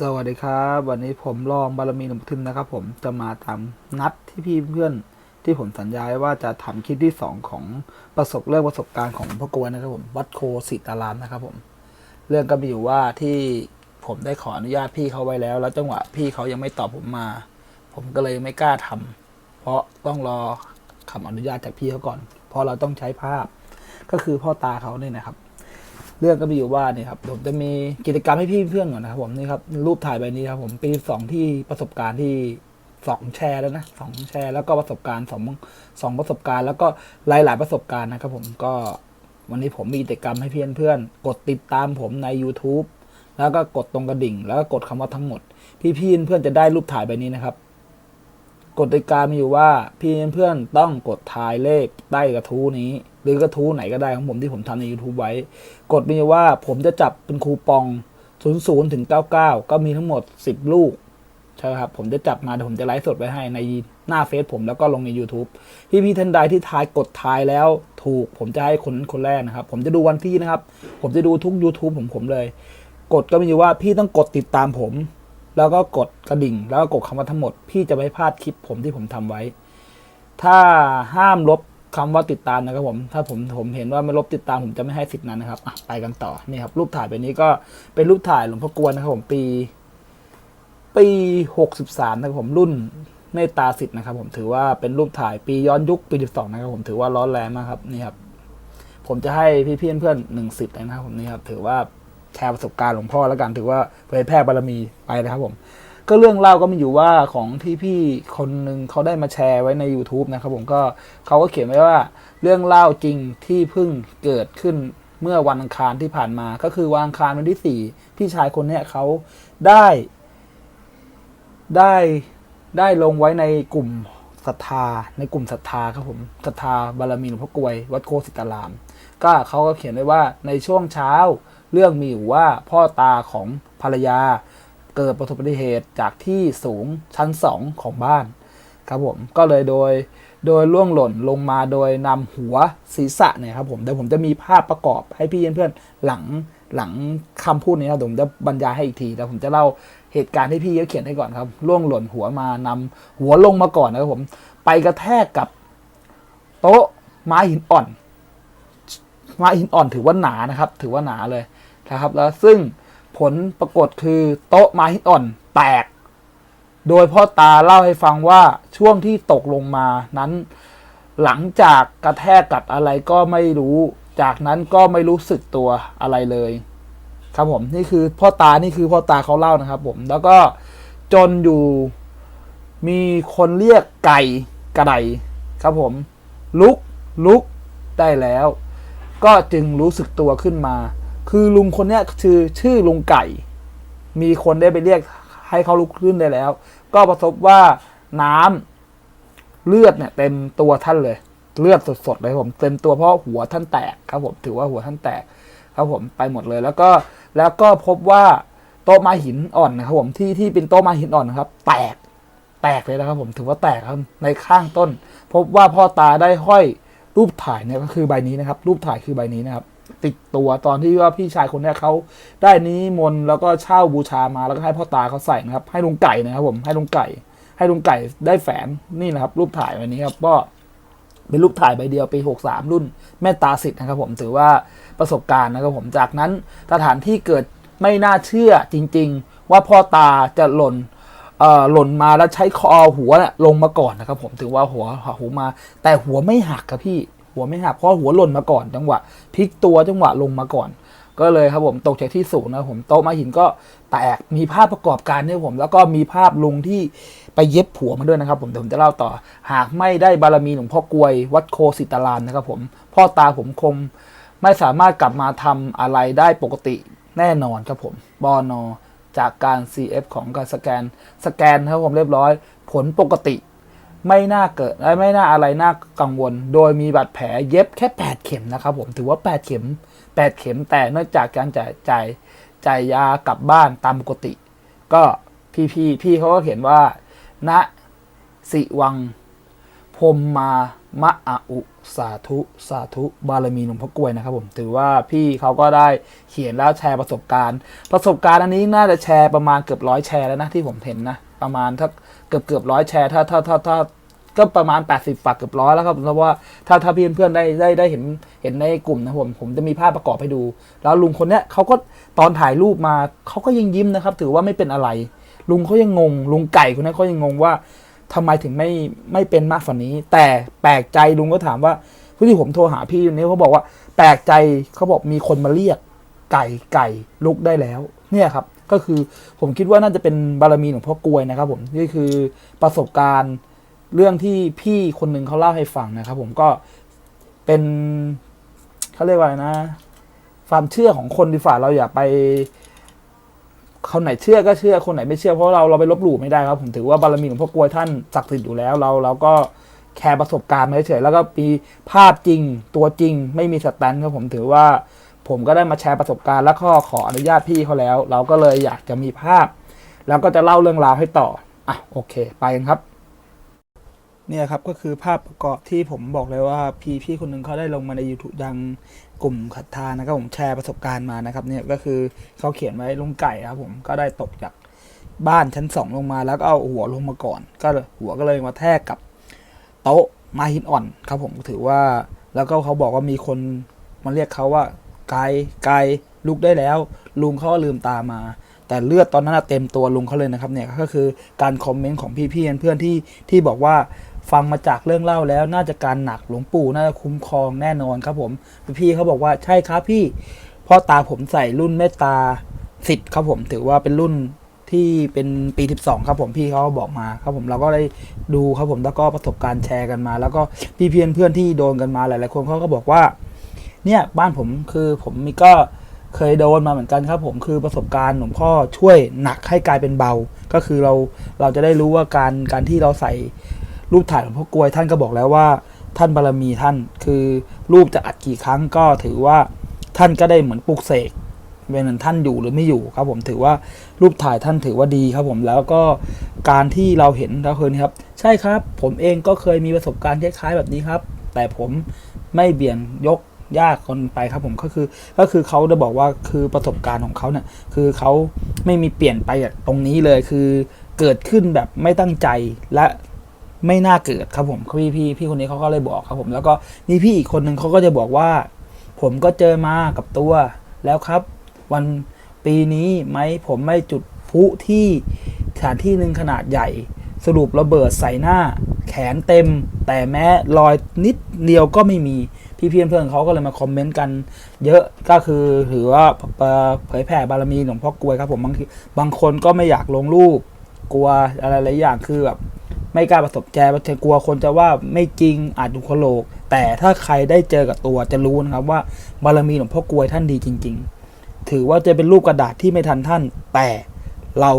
สวัสดีครับ วันนี้ผมรองบารมีหนุ่มทึมนะครับ ผมจะมาตามนัดที่พี่เพื่อนที่ผมสัญญาไว้ว่าจะทำคลิปที่สองของประสบเรื่องประสบการณ์ของพ่อกวนนะครับผมวัดโคสิตารามนะครับผม เรื่องก็มีอยู่ว่าที่ผมได้ขออนุญาตพี่เขาไว้แล้ว แล้วจังหวะพี่เขายังไม่ตอบผมมา ผมก็เลยไม่กล้าทำเพราะต้องรอคำอนุญาตจากพี่เขาก่อน เพราะเราต้องใช้ภาพ ก็คือพ่อตาเขาเนี่ยนะครับ รื่องก็มีอยู่ว่านี่ครับผมจะมีกิจกรรมให้พี่เพื่อนก่อนนะครับผมนี่ครับรูปถ่ายใบนี้ครับผมปีสองที่ประสบการณ์ที่สองแชร์แล้วนะสองแชร์แล้วก็ประสบการณ์สองสองประสบการณ์ แล้วก็หลาย ๆ ประสบการณ์นะครับผมก็วันนี้ผมมีกิจกรรมให้เพื่อนเพื่อนกดติดตามผมใน YouTube แล้วก็กดตรงกระดิ่ง แล้วก็กดคำว่าทั้งหมด พี่ๆเพื่อนจะได้รูปถ่ายใบนี้นะครับกฎกติกามีอยู่ว่าพี่เพื่อนต้องกดทายเลขใต้กระทู้นี้ หรือกระทู้ไหนก็ได้ของผมที่ผมทำใน YouTube ไว้ กฎมีว่าผมจะจับเป็นคูปอง 00 ถึง 99 ก็มีทั้งหมด 10 ลูกใช่ครับ ผมจะจับมาเดี๋ยวผมจะไลฟ์สดไว้ให้ในหน้าเฟซผมแล้วก็ลงใน YouTube พี่พี่ๆท่านใดที่ทายกดทายแล้วถูก ผมจะให้คนคนแรกนะครับ ผมจะดูวันที่นะครับ ผมจะดูทุก YouTube ผมผมเลยกฎก็มีว่าพี่ต้องกดติดตามผม แล้วก็กดกระดิ่ง แล้วก็กดคำว่าทั้งหมด พี่จะไม่พลาดคลิปผมที่ผมทำไว้ ถ้าห้ามลบ คำว่าติดตามนะครับผม ถ้าผมผมเห็นว่าไม่ลบติดตามผมจะไม่ให้สิทธินั้นนะครับอะไปกันต่อนี่ครับ รูปถ่ายแบบนี้ก็เป็นรูปถ่ายหลวงพ่อกวนนะครับผมปี ปีหกสิบสามนะครับผมรุ่นเมตตาสิทธิ์นะครับ ผมถือว่าเป็นรูปถ่ายปีย้อนยุคปีสิบสองนะครับผมถือว่าร้อนแรงมากครับนี่ครับ ผมจะให้พี่พี่ๆเพื่อนหนึ่งสิทธิ์เลยนะครับผมนี่ครับ ถือว่าแชร์ประสบการณ์หลวงพ่อแล้วกันถือว่าเผยแพร่บารมีไปนะครับผม ก็เรื่องเล่าก็มีอยู่ว่าของที่พี่คนหนึ่งเขาได้มาแชร์ไว้ใน YouTube นะครับผมก็เขาก็เขียนไว้ว่าเรื่องเล่าจริงที่เพิ่งเกิดขึ้นเมื่อวันอังคารที่ผ่านมา ก็คือวันอังคารวันที่สี่พี่ชายคนเนี้ยเขาได้ ได้ได้ลงไว้ในกลุ่มศรัทธา ในกลุ่มศรัทธาครับผมศรัทธาบารมีหลวงพ่อกลวย วัดโคสิตาราม ก็เขาก็เขียนไว้ว่าในช่วงเช้า เรื่องมีอยู่ว่าพ่อตาของภรรยา เกิดประสบอุบัติเหตุจากที่สูงชั้นสองของบ้านครับผมก็เลยโดยโดยล่วงหล่นลงมาโดยนำหัวศีรษะเนี่ยครับผมเดี๋ยวผมจะมีภาพประกอบให้พี่เพื่อนๆหลังหลังคำพูดนี้ครับผมจะบรรยายให้อีกทีแต่ผมจะเล่าเหตุการณ์ที่พี่เขาเขียนให้ก่อนครับล่วงหล่นหัวมานำหัวลงมาก่อนนะครับผมไปกระแทกกับโต๊ะไม้หินอ่อนไม้หินอ่อนถือว่าหนานะครับ ถือว่าหนาเลยนะครับ แล้วซึ่ง ผลปรากฏคือโต๊ะไม้หินอ่อนแตก โดยพ่อตาเล่าให้ฟังว่าช่วงที่ตกลงมานั้น หลังจากกระแทกกับอะไรก็ไม่รู้ จากนั้นก็ไม่รู้สึกตัวอะไรเลย ครับผมนี่คือพ่อตานี่คือพ่อตาเขาเล่านะครับ ผมแล้วก็จนอยู่มีคนเรียกไก่กระไดครับผม ลุกลุกได้แล้ว ก็จึงรู้สึกตัวขึ้นมา คือลุงคนเนี้ยคือชื่อลุงไก่ มีคนได้ไปเรียกให้เขาลุกขึ้นได้แล้ว ก็ประสบว่าน้ำเลือดเนี่ยเต็มตัวท่านเลย เลือดสดๆเลยครับผมเต็มตัวเพราะหัวท่านแตกครับผมถือว่าหัวท่านแตกครับผมไปหมดเลย แล้วก็แล้วก็พบว่าโต๊ะไม้หินอ่อนนะครับผมที่ที่เป็นโต๊ะไม้หินอ่อนนะครับ แตกแตกเลยนะครับผมถือว่าแตกครับในข้างต้น พบว่าพ่อตาได้ห้อยรูปถ่ายเนี่ยก็คือใบนี้นะครับ รูปถ่ายคือใบนี้นะครับ ติดตัวตอนที่ว่าพี่ชายคนนี้เขาได้นิมนต์แล้วก็เช่าบูชามาแล้วก็ให้พ่อตาเขาใส่นะครับ ให้ลุงไก่นะครับผมให้ลุงไก่ ให้ลุงไก่ได้แฝนนี่นะครับ รูปถ่ายใบนี้ครับก็เป็นรูปถ่ายใบเดียวปี 63 รุ่นแม่ตาสิทธิ์นะครับผมถือว่าประสบการณ์นะครับผมจากนั้นสถานที่เกิดไม่น่าเชื่อจริง ๆ ว่าพ่อตาจะหล่นเอ่อหล่นมาแล้วใช้คอหัวนะลงมาก่อนนะครับผมถือว่าหัวหัวมา แต่หัวไม่หักครับพี่ หัวไม่หักเพราะหัวหล่นมาก่อนจังหวะพลิกตัวจังหวะลงมาก่อน ก็เลยครับผมตกจากที่สูงนะผมโต๊ะม้หินก็แตกมีภาพประกอบการด้วยผม แล้วก็มีภาพลุงที่ไปเย็บผัวมาด้วยนะครับ ผมเดี๋ยวผมจะเล่าต่อ หากไม่ได้บารมีหลวงพ่อกลวย วัดโคสิตารามนะครับ ผมพ่อตาผมคงไม่สามารถกลับมาทำอะไรได้ปกติแน่นอนครับผมบอนอจากการ CF ของการสแกนสแกนครับผมเรียบร้อย ผลปกติ ไม่น่าเกิดไม่น่าอะไรน่ากังวล โดยมีบาดแผลเย็บแค่ 8 เข็มนะครับผมถือว่า 8 เข็ม 8 เข็มแต่เนื่องจากการจ่ายจ่ายจ่ายยากลับบ้านตามปกติ ก็พี่พี่พี่เขาก็เขียนว่า ณสิวังพมมามะอาอุสาธุสาธุบารมีหลวงพ่อกล้วยนะครับผมถือว่าพี่เขาก็ได้เขียนแล้วแชร์ประสบการณ์ ประสบการณ์อันนี้น่าจะแชร์ประมาณเกือบร้อยแชร์แล้วนะที่ผมเห็นนะ ประมาณถ้า กือบเกือบร้อยแชร์ถ้าถ้าถ้าถ้าก็ประมาณ 80ฝักเกือบร้อยแล้วครับเพราะว่าถ้าถ้าพี่เพื่อนได้ได้ได้เห็นเห็นในกลุ่มนะผมผมจะมีภาพประกอบให้ดู แล้วลุงคนเนี้ยเขาก็ตอนถ่ายรูปมาเขาก็ยังยิ้มนะครับ ถือว่าไม่เป็นอะไร ลุงเขายังงง ลุงไก่คนนั้นเขายังงงว่าทำไมถึงไม่ไม่เป็นมากฝันนี้ แต่แปลกใจลุงก็ถามว่าที่ผมโทรหาพี่อยู่นี้เขาบอกว่า แปลกใจเขาบอกมีคนมาเรียก ไก่ไก่ลุกได้แล้ว เนี่ยครับ ก็คือผมคิดว่าน่าจะเป็นบารมีของพ่อกวยนะครับ ผมนี่คือประสบการณ์เรื่องที่พี่คนหนึ่งเขาเล่าให้ฟังนะครับ ผมก็เป็นเขาเรียกว่าอะไรนะความเชื่อของคนดีฝ่าเราอย่าไปคนไหนเชื่อก็เชื่อคนไหนไม่เชื่อเพราะเราเราไปลบหลู่ไม่ได้ครับ ผมถือว่าบารมีของพ่อกวยท่านศักดิ์สิทธิ์อยู่แล้วเราเราก็แคร์ประสบการณ์มาเฉยๆแล้วก็มีภาพจริงตัวจริง ไม่มีสแตนด์ครับผมถือว่า ผมก็ได้มาแชร์ประสบการณ์แล้วก็ขออนุญาตพี่เขาแล้ว เราก็เลยอยากจะมีภาพ แล้วก็จะเล่าเรื่องราวให้ต่ออะโอเค ไปกันครับ เนี่ยครับก็คือภาพประกอบที่ผมบอกเลยว่าพี่พี่คนหนึ่งเขาได้ลงมาใน YouTube ยังกลุ่มขัดทานะครับผมแชร์ประสบการณ์มานะครับเนี่ยก็คือเขาเขียนไว้ลุงไก่ครับผมก็ได้ตกจากบ้านชั้นสองลงมาแล้วก็เอาหัวลงมาก่อน ก็หัวก็เลยมาแทกกับโต๊ะไม้หินอ่อนครับผมถือว่าแล้วก็เขาบอกว่ามีคนมาเรียกเขาว่า ไกลไกลลุกได้แล้ว ลุงเขาลืมตามา แต่เลือดตอนนั้นเต็มตัวลุงเขาเลยนะครับเนี่ยก็คือการคอมเมนต์ของพี่ๆเพื่อนที่ที่บอกว่าฟังมาจากเรื่องเล่าแล้วน่าจะการหนักหลวงปู่น่าจะคุ้มครองแน่นอนครับผมพี่เขาบอกว่าใช่ครับพี่พ่อตาผมใส่รุ่นเมตตาสิทธิ์ครับผมถือว่าเป็นรุ่นที่เป็นปี 12 ครับผมพี่เขาบอกมาครับผมเราก็ได้ดูครับผมแล้วก็ประสบการณ์แชร์กันมา แล้วก็พี่ๆเพื่อนที่โดนกันมาหลายๆคนเขาก็บอกว่า เนี่ยบ้านผมคือผมมีก็เคยโดนมาเหมือนกันครับ ผมคือประสบการณ์หลวงพ่อช่วยหนักให้กลายเป็นเบา ก็คือเราเราจะได้รู้ว่าการการที่เราใส่รูปถ่ายหลวงพ่อกลวยท่านก็บอกแล้วว่าท่านบารมีท่านคือรูปจะอัดกี่ครั้งก็ถือว่าท่านก็ได้เหมือนปลุกเสกเป็นเหมือนท่านอยู่หรือไม่อยู่ครับผมถือว่ารูปถ่ายท่านถือว่าดีครับผมแล้วก็การที่เราเห็นเราเคยครับ ใช่ครับ ผมเองก็เคยมีประสบการณ์คล้ายๆแบบนี้ครับ แต่ผมไม่เบี่ยงยก ยากคนไปครับผมก็คือก็คือเขาจะบอกว่าคือประสบการณ์ของเขาเนี่ยคือเขาไม่มีเปลี่ยนไปจากตรงนี้เลยคือเกิดขึ้นแบบไม่ตั้งใจและไม่น่าเกิดครับผมพี่พี่พี่คนนี้เขาก็เลยบอกครับผม แล้วก็นี่พี่อีกคนหนึ่งเขาก็จะบอกว่า ผมก็เจอมากับตัวแล้วครับ วันปีนี้ไหมผมไม่จุดพุที่สถานที่หนึ่งขนาดใหญ่ สรุประเบิดใส่หน้า แขนเต็ม แต่แม้รอยนิดเดียวก็ไม่มี พี่เพื่อนเพื่อนเขาก็เลยมาคอมเมนต์กัน เยอะก็คือถือว่าเอ่อเผยแผ่บารมีหลวงพ่อกลวยครับผมบางทีบางคนก็ไม่อยากลงรูปกลัวอะไรหลายอย่างคือแบบไม่กล้าประสบแจกลัวคนจะว่าไม่จริงอาจดูโคโลก แต่ถ้าใครได้เจอกับตัวจะรู้นะครับว่าบารมีหลวงพ่อกลวยท่านดีจริง ๆ ถือว่าจะเป็นรูปกระดาษที่ไม่ทันท่าน แต่เรา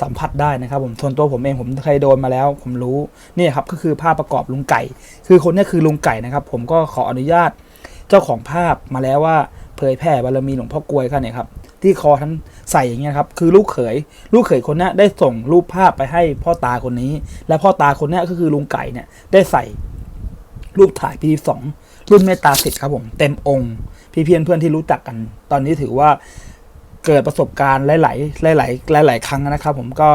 สัมผัสได้นะครับผมส่วนตัวผมเองผมเคยโดนมาแล้ว ผมรู้นี่ครับก็คือภาพประกอบลุงไก่ คือคนนี้คือลุงไก่นะครับ ผมก็ขออนุญาตเจ้าของภาพมาแล้วว่าเผยแผ่บารมีหลวงพ่อกลวยกันเนี่ยครับที่คอท่านใส่อย่างเงี้ยครับคือลูกเขย ลูกเขยคนนี้ได้ส่งรูปภาพไปให้พ่อตาคนนี้ และพ่อตาคนนี้ก็คือลุงไก่เนี่ยได้ใส่รูปถ่ายปีสองรุ่นเมตตาสิทธิ์ครับผมเต็มองค์พี่เพียนเพื่อนที่รู้จักกัน ตอนนี้ถือว่า เกิดประสบการณ์หลาย ๆ หลาย ๆ หลาย ๆ ครั้งนะครับ ผมก็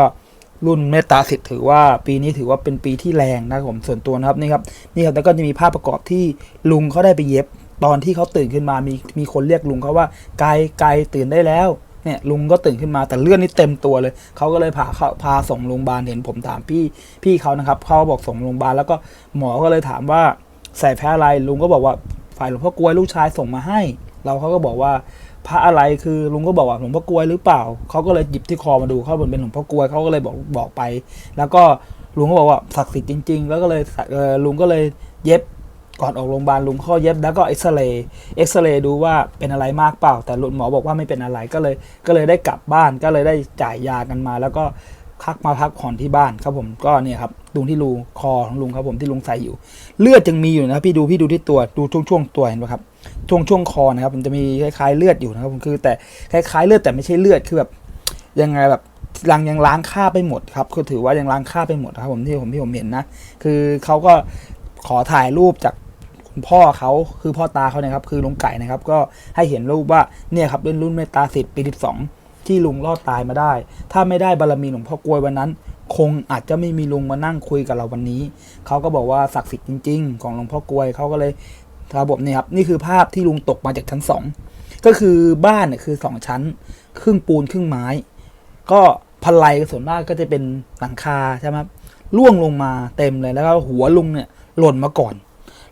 รุ่นเมตตาสิทธิ์ถือว่าปีนี้ถือว่าเป็นปีที่แรงนะครับผมส่วนตัวนะครับนี่ครับนี่ครับแล้วก็จะมีภาพประกอบที่ลุงเขาได้ไปเย็บ ตอนที่เขาตื่นขึ้นมามีมีคนเรียกลุงเขาว่าไกลไกลตื่นได้แล้วเนี่ยลุงก็ตื่นขึ้นมาแต่เลือดนี่เต็มตัวเลย เขาก็เลยพาเขาพาส่งโรงพยาบาลเห็นผมถามพี่พี่เขานะครับเขาบอกส่งโรงพยาบาลแล้วก็หมอก็เลยถามว่าใส่แพ้อะไรลุงก็บอกว่าฝ่ายหลวงพ่อกลวยลูกชายส่งมาให้ เราเขาก็บอกว่า พระอะไรคือลุงก็บอกว่าหลวงพ่อกลวยหรือเปล่าเขาก็เลยหยิบที่คอมาดูเขาบอกเป็นหลวงพ่อกลวยเขาก็เลยบอกบอกไป แล้วก็ลุงก็บอกว่าศักดิ์สิทธิ์จริง ๆ แล้วก็เลยลุงก็เลยเย็บก่อนออกโรงพยาบาลลุงข้อเย็บแล้วก็เอ็กซเรย์เอ็กซเรย์ดูว่าเป็นอะไรมากเปล่า แต่หมอบอกว่าไม่เป็นอะไรก็เลยก็เลยได้กลับบ้านก็เลยได้จ่ายยากันมา แล้วก็พักมาพักผ่อนที่บ้านครับผมก็เนี่ยครับดูที่รูคอของลุงครับผมที่ลุงใส่อยู่ เลือดยังมีอยู่นะพี่ดูพี่ดูที่ตัวดูช่วงช่วงตัวเห็นไหมครับ ช่วงช่วงคอนะครับมันจะมีคล้ายๆเลือดอยู่นะครับผมคือแต่คล้ายๆเลือดแต่ไม่ใช่เลือดคือแบบยังไงแบบลังยังล้างค่าไปหมดครับคือถือว่ายังล้างค่าไปหมดครับผมที่ผมที่ผมเห็นนะ คือเขาก็ขอถ่ายรูปจากคุณพ่อเขาคือพ่อตาเขาเนี่ยครับ คือลุงไก่นะครับ ก็ให้เห็นรูปว่าเนี่ยครับเป็นรุ่นเมตตาสิทธิ์ปีสิบสองที่ลุงรอดตายมาได้ ถ้าไม่ได้บารมีหลวงพ่อกลวยวันนั้น คงอาจจะไม่มีลุงมานั่งคุยกับเราวันนี้ เขาก็บอกว่าศักดิ์สิทธิ์จริง ๆ ของหลวงพ่อกลวยเขาก็เลย ระบบนี่ครับนี่คือภาพที่ลุงตกมาจากชั้นสองก็คือบ้านเนี่ยคือสองชั้น ครึ่งปูนครึ่งไม้ ก็พลายส่วนมากก็จะเป็นหลังคาใช่ไหมล่วงลงมาเต็มเลยแล้วก็หัวลุงเนี่ยหล่นมาก่อน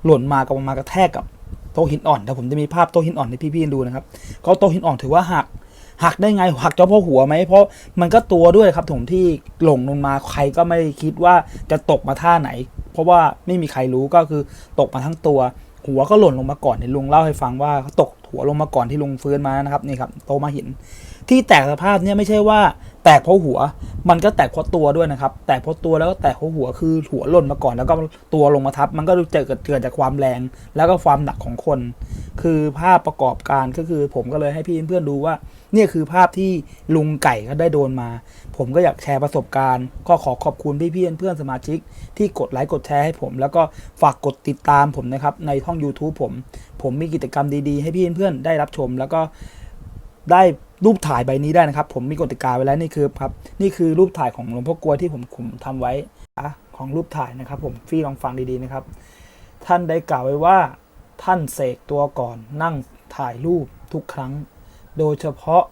หล่นมาก็มากระแทกกับโต๊ะหินอ่อนแต่ผมจะมีภาพโต๊ะหินอ่อนให้พี่ๆดูนะครับ ก็โต๊ะหินอ่อนถือว่าหักหักได้ไงหักเฉพาะหัวไหมเพราะมันก็ตัวด้วยครับผมที่หล่นลงมาใครก็ไม่คิดว่าจะตกมาท่าไหน เพราะว่าไม่มีใครรู้ก็คือตกมาทั้งตัว หัวก็หล่นลงมาก่อนที่ลุงเล่าให้ฟังว่าเขาตกหัวลงมาก่อนที่ลุงฟื้นมานะครับนี่ครับโตมาหิน ที่แตกสภาพเนี่ยไม่ใช่ว่า แตกเพราะหัว มันก็แตกเพราะตัวด้วยนะครับ แตกเพราะตัวแล้วก็แตกเพราะหัวคือหัวหล่นมาก่อน แล้วก็ตัวลงมาทับ มันก็เกิดเกิดจากความแรง แล้วก็ความหนักของคน คือภาพประกอบการก็คือผมก็เลยให้พี่เพื่อนๆดูว่า เนี่ยคือภาพที่ลุงไก่ก็ได้โดนมา ผมก็อยากแชร์ประสบการณ์ ก็ขอขอบคุณพี่ๆเพื่อนสมาชิก ที่กดไลค์กดแชร์ให้ผม แล้วก็ฝากกดติดตามผมนะครับในช่อง YouTube ผม ผมมีกิจกรรมดีๆ ให้พี่เพื่อนได้รับชม แล้วก็ได้รูปถ่ายใบนี้ได้นะครับ ผมมีกติกาไว้แล้วนี่คือครับนี่คือรูปถ่ายของหลวงพ่อกลัวที่ผมผมทำไว้อะของรูปถ่ายนะครับ ผมพี่ลองฟังดีๆนะครับ ท่านได้กล่าวไว้ว่าท่านเสกตัวก่อนนั่งถ่ายรูปทุกครั้ง โดยเฉพาะ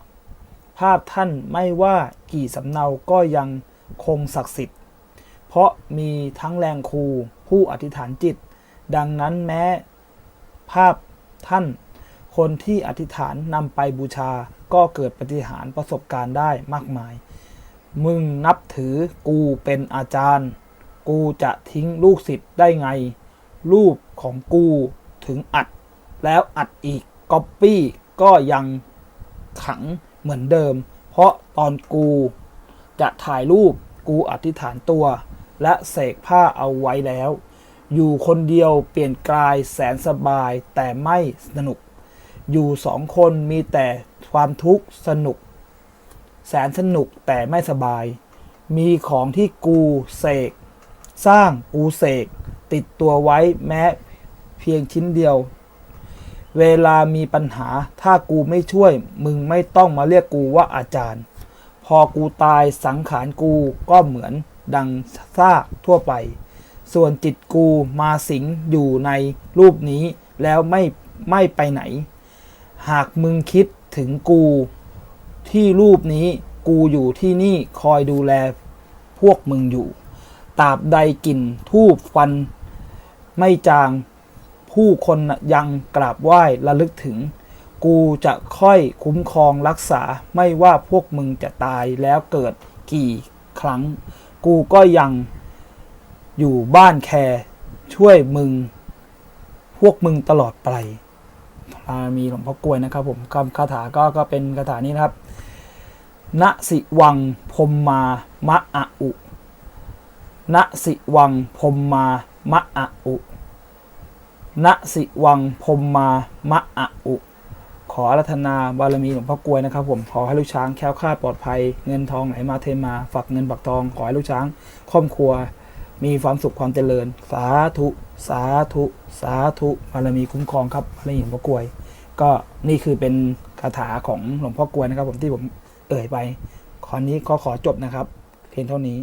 ภาพท่านไม่ว่ากี่สำเนาก็ยังคงศักดิ์สิทธิ์ เพราะมีทั้งแรงครูผู้อธิษฐานจิต ดังนั้นแม้ภาพท่าน คนที่อธิษฐานนำไปบูชาก็เกิดปฏิหารประสบการณ์ได้มากมาย มึงนับถือกูเป็นอาจารย์ กูจะทิ้งลูกศิษย์ได้ไง รูปของกูถึงอัด แล้วอัดอีกก๊อปปี้ก็ยัง ขังเหมือนเดิม เพราะตอนกูจะถ่ายรูปกูอธิษฐานตัว และเสกผ้าเอาไว้แล้ว อยู่คนเดียวเปลี่ยนกายแสนสบายแต่ไม่สนุก อยู่สองคนมีแต่ความทุกข์สนุก แสนสนุกแต่ไม่สบาย มีของที่กูเสก สร้างกูเสก ติดตัวไว้แม้เพียงชิ้นเดียว เวลามีปัญหาถ้ากูไม่ช่วย มึงไม่ต้องมาเรียกกูว่าอาจารย์ พอกูตายสังขารกูก็เหมือนดังซากทั่วไป ส่วนจิตกูมาสิงอยู่ในรูปนี้แล้วไม่ไม่ไปไหน หากมึงคิดถึงกู ที่รูปนี้กูอยู่ที่นี่คอยดูแลพวกมึงอยู่ตราบใดกลิ่นทูบฟัน ไม่จาง ผู้คนยังกราบไหว้ระลึกถึง กูจะค่อยคุ้มครองรักษาไม่ว่าพวกมึงจะตายแล้วเกิดกี่ครั้ง กูก็ยังอยู่บ้านแคร์ช่วยมึง พวกมึงตลอดไปบามีหลวงพ่อกลวยนะครับผมคำคาถาก็ก็เป็นคาถานี้นะครับณสิวังพมมามะอะอุณสิวังพมมามะอะอุ ณสิวังพมมามะอะอุ ขออารัธนาบารมีหลวงพ่อกลวยนะครับผมขอให้ลูกช้างแคล้วคลาดปลอดภัย เงินทองไหลมาเทมาฝากเงินฝากทอง ขอให้ลูกช้างครอบครัว มีความสุขความเจริญ สาธุ สาธุ สาธุบารมีคุ้มครองครับบารมีหลวงพ่อกลวย ก็นี่คือเป็นคาถาของหลวงพ่อกลวยนะครับผมที่ผมเอ่ยไปขอนี้ก็ขอจบนะครับ เพียงเท่านี้